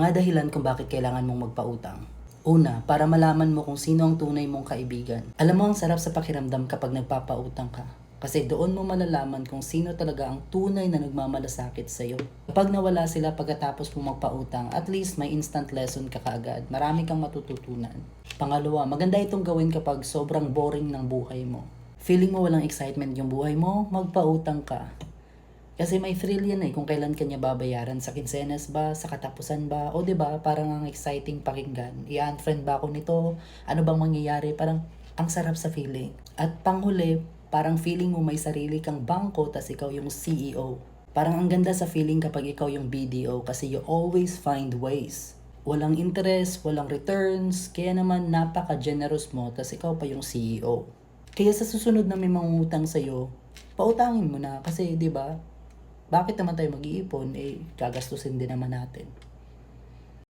Mga dahilan kung bakit kailangan mong magpautang. Una, para malaman mo kung sino ang tunay mong kaibigan. Alam mo ang sarap sa pakiramdam kapag nagpapautang ka. Kasi doon mo malalaman kung sino talaga ang tunay na nagmamalasakit sa'yo. Kapag nawala sila pagkatapos mo magpautang, at least may instant lesson ka kaagad. Marami kang matututunan. Pangalawa, maganda itong gawin kapag sobrang boring ng buhay mo. Feeling mo walang excitement yung buhay mo, magpautang ka. Kasi may thrill yan eh kung kailan kanya babayaran sa kinsenas ba, sa katapusan ba, o 'di ba parang ang exciting pakinggan. I-unfriend ba ako nito? Ano bang mangyayari? Parang ang sarap sa feeling. At panghuli, parang feeling mo may sarili kang bangko tas ikaw yung CEO. Parang ang ganda sa feeling kapag ikaw yung BDO kasi you always find ways. Walang interest, walang returns, kaya naman napaka-generous mo tas ikaw pa yung CEO. Kaya sa susunod na may mangungutang sa'yo, pautangin mo na kasi 'di ba bakit naman tayo mag-iipon? Eh, gagastusin din naman natin.